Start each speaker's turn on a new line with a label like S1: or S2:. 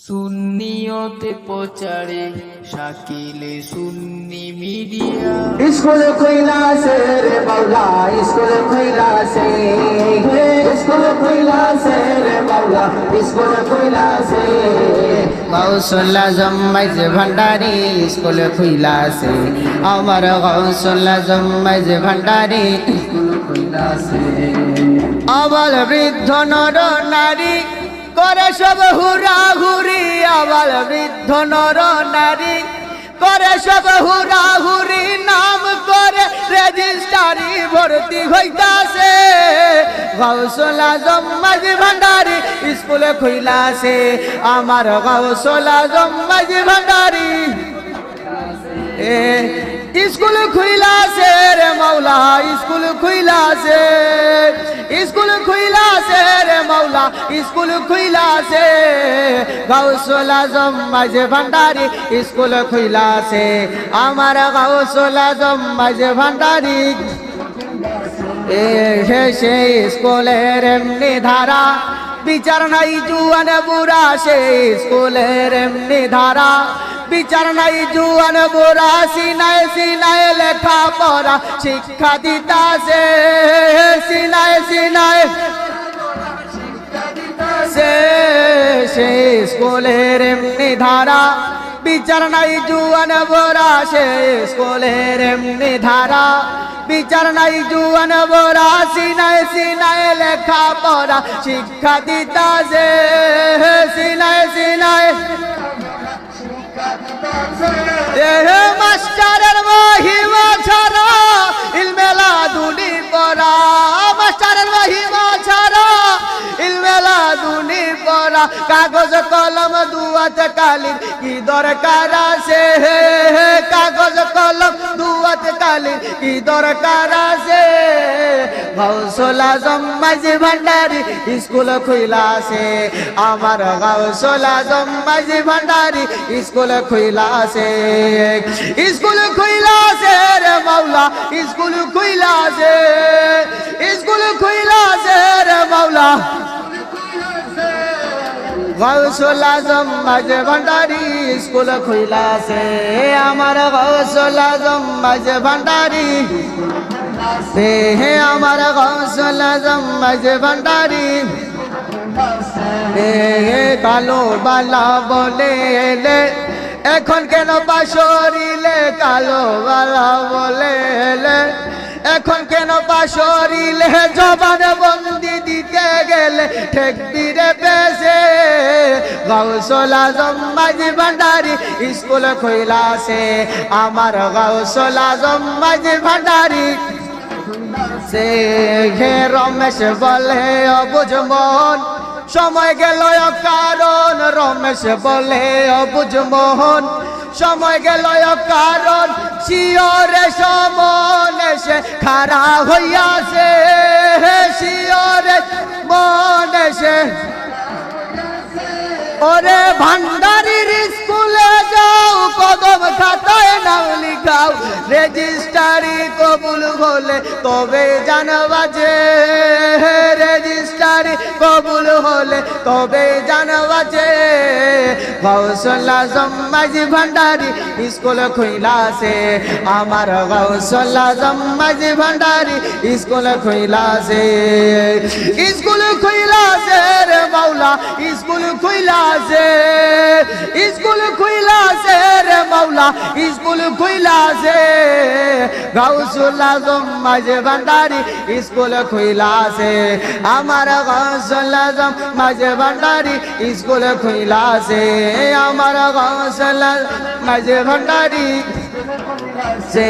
S1: সুন্নিয়তে প্রচারে শাকিলে সুন্নি media.
S2: School খুইলাছে রে বাউলা স্কুল খুইলাছে স্কুল খুইলাছে রে বাউলা স্কুল খুইলাছে গৌসল্লা জম্মাইজ ভান্ডারি স্কুল খুইলাছে আমার গৌসল্লা জম্মাইজ ভান্ডারি স্কুল খুইলাছে আবার বৃদ্ধ নর নারী করে সব হুরা হুরি, আবার বৃদ্ধ নর নারী। করে সব হুরা হুরি, নাম করে রেজিস্টারি ভর্তি হইতাছে। গৌসলা জম্মাজ ভান্ডারি, স্কুলে খুইলাছে। আমার গৌসলা জম্মাজ ভান্ডারি। এ, স্কুল খুইলাছে রে মৌলা, স্কুল খুইলাছে। স্কুল খুইলাছে রে স্কুল খুইলাছে গাউসলা জম্মাজ ভান্ডারি, স্কুল খুইলাছে আমার গাউসলা জম্মাজ ভান্ডারি। এ সে স্কুলের এমনি ধারা, বিচার নাই জুয়ান বুড়া সে স্কুলের এমনি ধারা। বিচার নাই জুয়ান বুড়া, সিনায় সিনায় লেখা পড়া শিক্ষা দিতাছে। সিনায় সিনায় সে স্কুলের এমনি ধারা। বিচার নাই জুয়ান বোরা সে স্কুলের এমনি ধারা। বিচার নাই জুয়ান বোরা লেখা পড়া। শিক্ষা সিনায় দেহ মাস্টারের মহিমা ছাড়া ইলমেলা দুনি পড়া। পড়া কাগজ কলম দুয়াত কালির কি দরকার আছে? কাগজ কলম দুয়াত কালির কি দরকার আছে? গৌসলা জম্মাজি ভান্ডারি স্কুল খুইলাছে আমার গৌসলা জম্মাজি ভান্ডারি স্কুল খুইলাছে স্কুল খুইলাছে রে মাওলা, স্কুল খুইলাছে স্কুল গৌসলা জম্মাজ ভান্ডারি স্কুল খুইলাছে। আমার গৌসলা জম্মাজ ভান্ডারি হে আমার জম্মাজ ভান্ডারি কালো বালা বলে এলে, এখন কেন পাশরিলে কালো বালা বলে এলে, এখন কেন পাশরিলে জবান গেলে ঠেকবিরে পেছে গৌসলা জম্মাজি ভান্ডারি স্কুল খুইলাছে আমার গৌসলা জম্মাজি ভান্ডারি সে ঘে রমেশ বলে, অবুঝ মন। সময় গেল কারণ রমেশ বলে, অবুঝ মোহন সময় গেল কারণ শিওরে সমনে সে খারা হইয়াছে। ওরে ভান্ডারির স্কুলে যাও, কদম খাতায় নাম লিখাও, রেজিস্টারি কবুল হলে তবে জানবা যে রেজিস্টারি কবুল হলে তবে জানবা যে গৌসল্লা জম্মাজি ভান্ডারি স্কুল খুইলাছে আমার গৌসল্লা জম্মাজি ভান্ডারি স্কুল খুইলাছে স্কুল মাওলা স্কুল খুইলাছে স্কুল খুইলাছে রে মাওলা, স্কুল খুইলাছে গাউসুল আজম মাঝে ভান্ডারি, স্কুল খুইলাছে আমার গাউসুল আজম মাঝে ভান্ডারি, স্কুল খুইলাছে আমার গাউসুল মাঝে ভান্ডারি সে